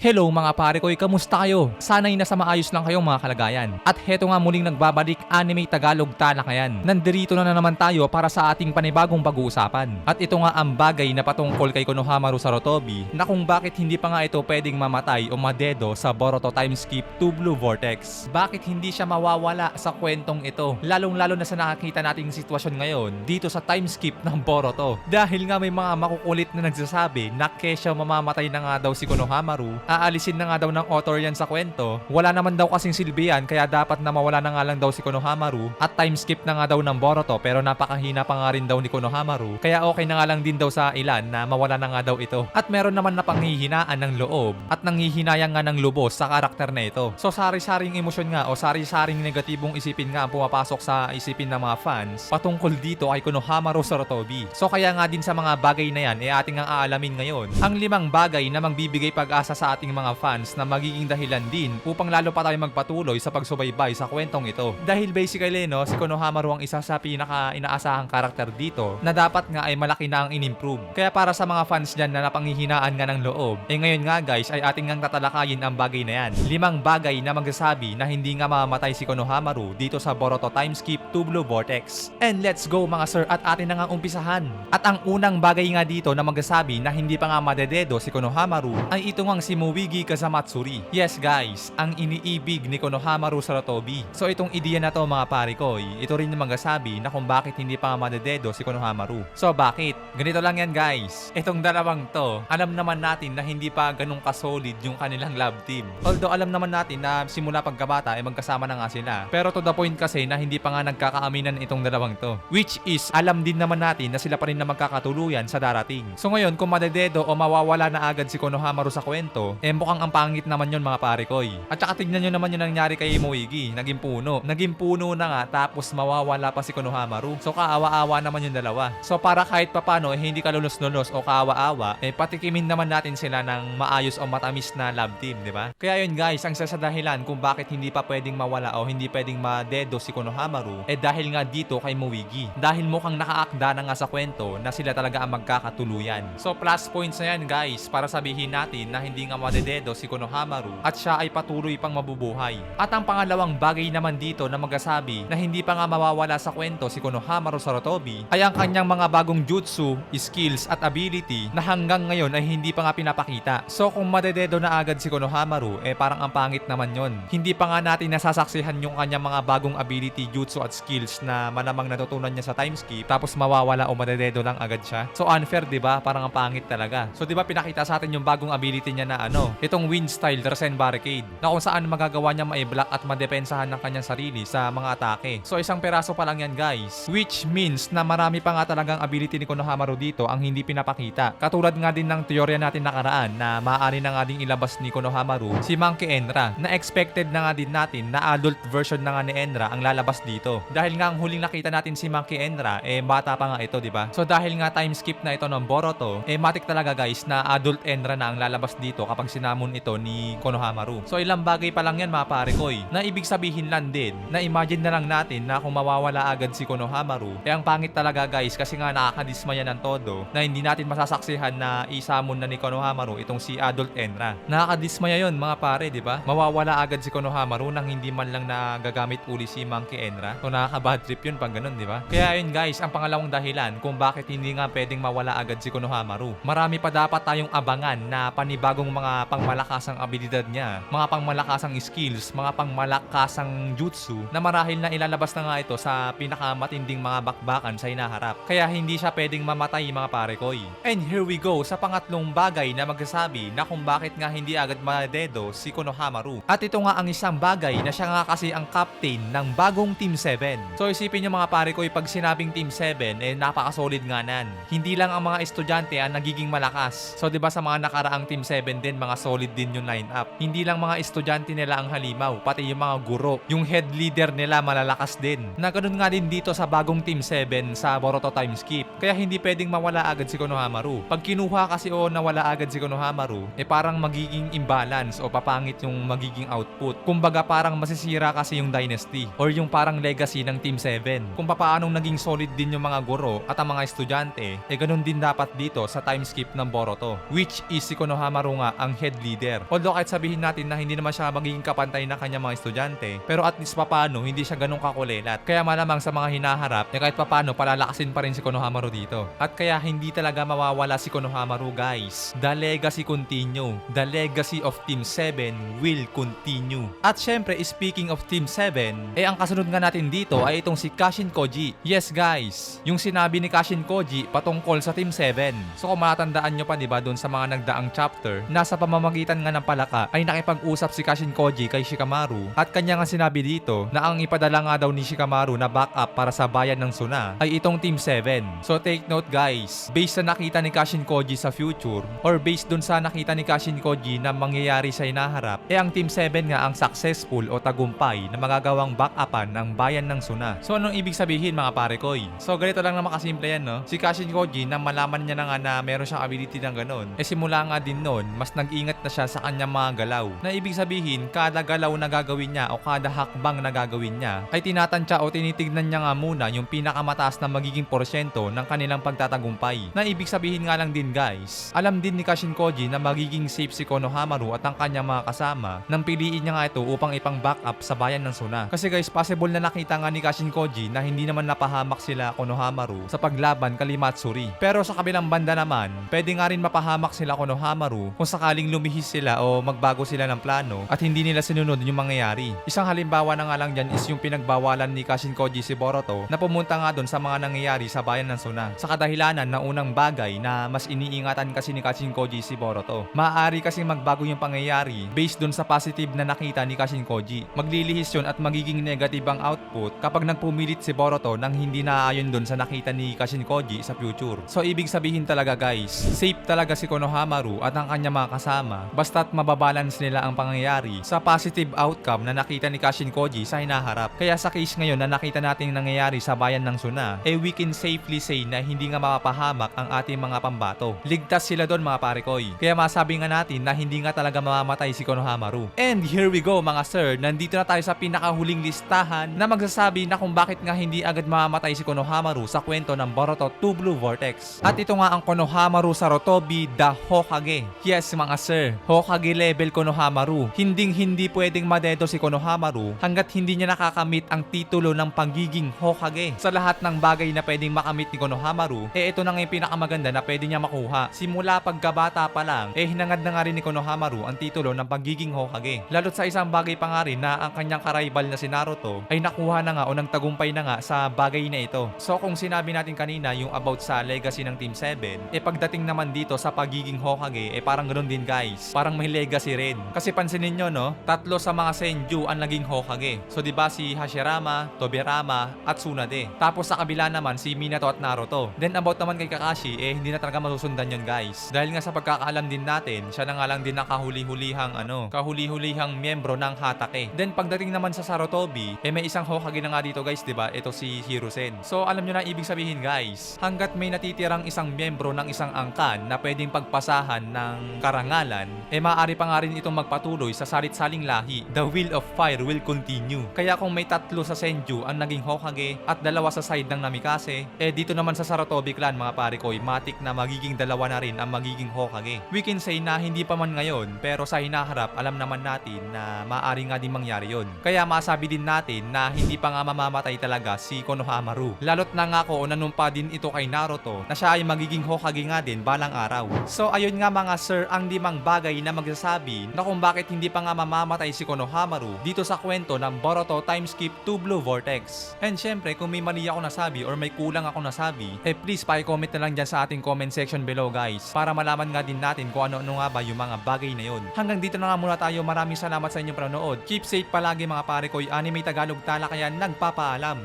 Hello mga pare ko, kamusta kayo? Sana'y nasa maayos lang kayong mga kalagayan. At heto nga muling nagbabalik Anime Tagalog Talakayan. Nandirito na, na naman tayo para sa ating panibagong pag-uusapan. At ito nga ang bagay na patungkol kay Konohamaru Sarutobi na kung bakit hindi pa nga ito pwedeng mamatay o madedo sa Boruto Time Skip to Blue Vortex. Bakit hindi siya mawawala sa kwentong ito? Lalong-lalo na sa nakakita nating sitwasyon ngayon dito sa time skip ng Boruto. Dahil nga may mga makukulit na nagsasabi na kesyo mamamatay na nga daw si Konohamaru, aalisin na nga daw ng author yan sa kwento, wala naman daw kasing silbi yan kaya dapat na mawala na nga lang daw si Konohamaru at time skip na nga daw ng Boruto pero napakahina pa nga rin daw ni Konohamaru kaya okay na nga lang din daw sa ilan na mawala na nga daw ito. At meron naman na panghihinaan ng loob at nanghihinayang nga ng lubos sa karakter na ito. So sari-saring emosyon nga o sari-saring negatibong isipin nga ang pumapasok sa isipin ng mga fans patungkol dito kay Konohamaru Sarutobi. So kaya nga din sa mga bagay na yan, eh ating ang aalamin ngayon. Ang limang bagay na magbibigay pag-asa sa ating mga fans na magiging dahilan din upang lalo pa tayo magpatuloy sa pagsubaybay sa kwentong ito. Dahil basically no, si Konohamaru ang isa sa pinaka inaasahang karakter dito na dapat nga ay malaki na ang in-improve. Kaya para sa mga fans dyan na napanghihinaan nga ng loob, eh ngayon nga guys ay ating ngang tatalakayin ang bagay na yan. Limang bagay na magsasabi na hindi nga mamamatay si Konohamaru dito sa Boruto Time Skip to Blue Vortex. And let's go mga sir at atin na nga umpisahan. At ang unang bagay nga dito na magsasabi na hindi pa nga madededo si Konohamaru ay ito ngang si Muwigi Kazamatsuri. Yes guys, ang iniibig ni Konohamaru Sarutobi. So itong ideya na to mga pare ko, ito rin yung magsasabi na kung bakit hindi pa nga madededo si Konohamaru. So bakit? Ganito lang yan guys. Itong dalawang to, alam naman natin na hindi pa ganun kasolid yung kanilang love team. Although alam naman natin na simula pagkabata ay magkasama na nga sila. Pero to the point kasi na hindi pa nga nagkakaaminan itong dalawang to. Which is, alam din naman natin na sila pa rin na magkakatuluyan sa darating. So ngayon, kung madededo o mawawala na agad si Konohamaru sa kwento, eh mukhang ang pangit naman yun mga pare koy. At saka tignan nyo naman yung nangyari kay Moigi. Naging puno. Naging puno na nga tapos mawawala pa si Konohamaru. So kaawa-awa naman yung dalawa. So para kahit papano eh, hindi ka lulos-lulos o kaawa-awa, eh patikimin naman natin sila ng maayos o matamis na love team, di ba? Kaya yun guys, ang isa sa dahilan kung bakit hindi pa pwedeng mawala o hindi pwedeng madedo si Konohamaru, eh dahil nga dito kay Moigi. Dahil mukhang nakaakda na nga sa kwento na sila talaga ang magkakatuluyan. So plus points na yan guys para sabihin natin na hindi nga madededo si Konohamaru at siya ay patuloy pang mabubuhay. At ang pangalawang bagay naman dito na magasabi na hindi pa nga mawawala sa kwento si Konohamaru Sarutobi ay ang kanyang mga bagong jutsu, skills at ability na hanggang ngayon ay hindi pa nga pinapakita. So kung madededo na agad si Konohamaru, eh parang ang pangit naman yon. Hindi pa nga natin nasasaksihan yung kanyang mga bagong ability, jutsu at skills na malamang natutunan niya sa time skip tapos mawawala o madededo lang agad siya. So unfair 'di ba? Parang ang pangit talaga. So 'di ba pinakita sa atin yung bagong ability niya na ano, itong wind style Drasen Barricade na kung saan magagawa niya ma-block at madepensahan ng kanyang sarili sa mga atake. So isang peraso pa lang yan guys. Which means na marami pa nga talagang ability ni Konohamaru dito ang hindi pinapakita. Katulad nga din ng teorya natin nakaraan na maaari na nga din ilabas ni Konohamaru si Monkey Enra na expected na nga din natin na adult version na nga ni Enra ang lalabas dito. Dahil nga ang huling nakita natin si Monkey Enra eh bata pa nga ito, di ba? So dahil nga time skip na ito ng Boruto, eh matik talaga guys na adult Enra na ang lalabas dito kapag sinamon ito ni Konohamaru. So ilang bagay pa lang yan mga pare koy na ibig sabihin lang din na imagine na lang natin na kung mawawala agad si Konohamaru, eh ang pangit talaga guys kasi nga nakakadismaya ng todo na hindi natin masasaksihan na isamon na ni Konohamaru itong si adult Enra. Nakakadismaya yon mga pare, di ba? Mawawala agad si Konohamaru nang hindi man lang nagagamit uli si Monkey Enra. So nakaka-bad trip yun pag ganun, di ba? Kaya yun guys, ang pangalawang dahilan kung bakit hindi nga pwedeng mawala agad si Konohamaru. Marami pa dapat tayong abangan na panibagong mga pangmalakasang abilidad niya, mga pangmalakasang skills, mga pangmalakasang jutsu na marahil na ilalabas na nga ito sa pinakamatinding mga bakbakan sa hinaharap. Kaya hindi siya pwedeng mamatay mga pare koy. And here we go sa pangatlong bagay na magsasabi na kung bakit nga hindi agad madedo si Konohamaru. At ito nga ang isang bagay na siya nga kasi ang captain ng bagong Team 7. So isipin nyo mga pare ko, pag sinabing Team 7, eh napaka-solid nga nan. Hindi lang ang mga estudyante ang nagiging malakas. So 'di ba sa mga nakaraang Team 7 din, mga solid din yung lineup. Hindi lang mga estudyante nila ang halimaw, pati yung mga guro. Yung head leader nila malalakas din. Na ganun nga din dito sa bagong Team 7 sa Boruto Time Skip. Kaya hindi pwedeng mawala agad si Konohamaru. Pag kinuha kasi o nawala agad si Konohamaru, eh parang magiging imbalance o papangit yung magiging output. Kumbaga parang masisira kasi yung dynasty or yung parang legacy ng Team 7. Kung papaanong naging solid din yung mga guro at ang mga estudyante, eh ganun din dapat dito sa time skip ng Boruto. Which is si Konohamaru nga ang ang head leader. Although kahit sabihin natin na hindi naman siya magiging kapantay ng kanyang mga estudyante, pero at least papano, hindi siya ganun kakulilat. Kaya malamang sa mga hinaharap, eh kahit papano, palalakasin pa rin si Konohamaru dito. At kaya hindi talaga mawawala si Konohamaru guys. The legacy continue. The legacy of Team 7 will continue. At syempre, speaking of Team 7, eh ang kasunod nga natin dito ay itong si Kashin Koji. Yes guys, yung sinabi ni Kashin Koji patungkol sa Team 7. So kung matatandaan nyo pa diba doon sa mga nagdaang chapter, nasa pamamagitan nga ng palaka ay nakipag-usap si Kashin Koji kay Shikamaru at kanya nga sinabi dito na ang ipadala nga daw ni Shikamaru na backup para sa bayan ng Suna ay itong Team 7. So take note guys, based sa nakita ni Kashin Koji sa future or based dun sa nakita ni Kashin Koji na mangyayari sa hinaharap, eh ang Team 7 nga ang successful o tagumpay na magagawang backupan ng bayan ng Suna. So anong ibig sabihin mga pare koy? So ganito lang na makasimple yan no. Si Kashin Koji na malaman niya na nga na meron siyang ability ng ganun, eh simula nga din noon, mas nag-ingat na siya sa kanyang mga galaw. Na ibig sabihin, kada galaw na gagawin niya o kada hakbang na gagawin niya, ay tinatansya o tinitignan niya nga muna yung pinakamataas na magiging porsyento ng kanilang pagtatagumpay. Na ibig sabihin nga lang din guys, alam din ni Kashin Koji na magiging safe si Konohamaru at ang kanyang mga kasama nang piliin niya nga ito upang ipang backup sa bayan ng Suna. Kasi guys, possible na nakita nga ni Kashin Koji na hindi naman napahamak sila Konohamaru sa paglaban kay Matsuri. Pero sa kabilang banda naman, pwede nga rin mapahamak sila Konohamaru kung sakaling lumihis sila o magbago sila ng plano at hindi nila sinunod yung mangyayari. Isang halimbawa na nga lang dyan is yung pinagbawalan ni Kashin Koji si Boruto na pumunta nga doon sa mga nangyayari sa bayan ng Suna. Sa kadahilanan na unang bagay na mas iniingatan kasi ni Kashin Koji si Boruto. Maaari kasing magbago yung pangyayari based doon sa positive na nakita ni Kashin Koji. Maglilihis yun at magiging negative ang output kapag nagpumilit si Boruto nang hindi naaayon doon sa nakita ni Kashin Koji sa future. So ibig sabihin talaga guys, safe talaga si Konohamaru at ang kanya mga kasama basta't mababalance nila ang pangyayari sa positive outcome na nakita ni Kashin Koji sa hinaharap. Kaya sa case ngayon na nakita natin nangyayari sa bayan ng Suna, eh we can safely say na hindi nga mapapahamak ang ating mga pambato. Ligtas sila doon mga pare koy. Kaya masabi nga natin na hindi nga talaga mamamatay si Konohamaru. And here we go mga sir, nandito na tayo sa pinakahuling listahan na magsasabi na kung bakit nga hindi agad mamamatay si Konohamaru sa kwento ng Boruto 2 Blue Vortex. At ito nga ang Konohamaru Sarutobi the Hokage. Yes mga sir, Hokage level Konohamaru. Hinding hindi pwedeng madedo si Konohamaru hanggat hindi niya nakakamit ang titulo ng pagiging Hokage. Sa lahat ng bagay na pwedeng makamit ni Konohamaru, eh ito na nga yung pinakamaganda na pwede niya makuha. Simula pagkabata pa lang, eh hinangad na nga rin ni Konohamaru ang titulo ng pagiging Hokage. Lalo't sa isang bagay pa nga rin na ang kanyang karaibal na si Naruto ay nakuha na nga o nagtagumpay na nga sa bagay na ito. So kung sinabi natin kanina yung about sa legacy ng Team 7, eh pagdating naman dito sa pagiging Hokage, eh parang ganoon din guys. Parang may legacy rin. Kasi pansinin nyo no, tatlo sa mga Senju ang naging Hokage. So di ba si Hashirama, Tobirama, at Tsunade. Tapos sa kabila naman si Minato at Naruto. Then about naman kay Kakashi, eh hindi na talaga masusundan yun guys. Dahil nga sa pagkakaalam din natin, siya na nga lang din ang kahuli-hulihang ano, kahuli-hulihang miyembro ng Hatake. Then pagdating naman sa Sarutobi, eh may isang Hokage na nga dito guys, di ba? Ito si Hiruzen. So alam nyo na ibig sabihin guys, hanggat may natitirang isang miyembro ng isang angkan na pwedeng pagpasahan ng karangalan, pangalan eh maaari pa nga rin itong magpatuloy sa salit-saling lahi. The will of fire will continue. Kaya kung may tatlo sa Senju ang naging Hokage at dalawa sa side ng Namikaze, eh dito naman sa Sarutobi clan mga pare ko, matik na magiging dalawa na rin ang magiging Hokage. We can say na hindi pa man ngayon, pero sa hinaharap alam naman natin na maaari nga din mangyari yon. Kaya masabi din natin na hindi pa nga mamamatay talaga si Konohamaru. Lalot na nga ko nanumpa din ito kay Naruto na siya ay magiging Hokage nga din balang araw. So ayun nga mga sir ang limang bagay na magsasabi na kung bakit hindi pa nga mamamatay si Konohamaru dito sa kwento ng Boruto Time Skip 2 Blue Vortex. And syempre kung may mali ako nasabi or may kulang ako nasabi, eh please pa-comment na lang dyan sa ating comment section below guys para malaman nga din natin kung ano-ano nga ba yung mga bagay na yon. Hanggang dito na nga muna tayo. Maraming salamat sa inyong panonood. Keep safe palagi mga pare ko. Anime Tagalog Talakayan nagpapaalam.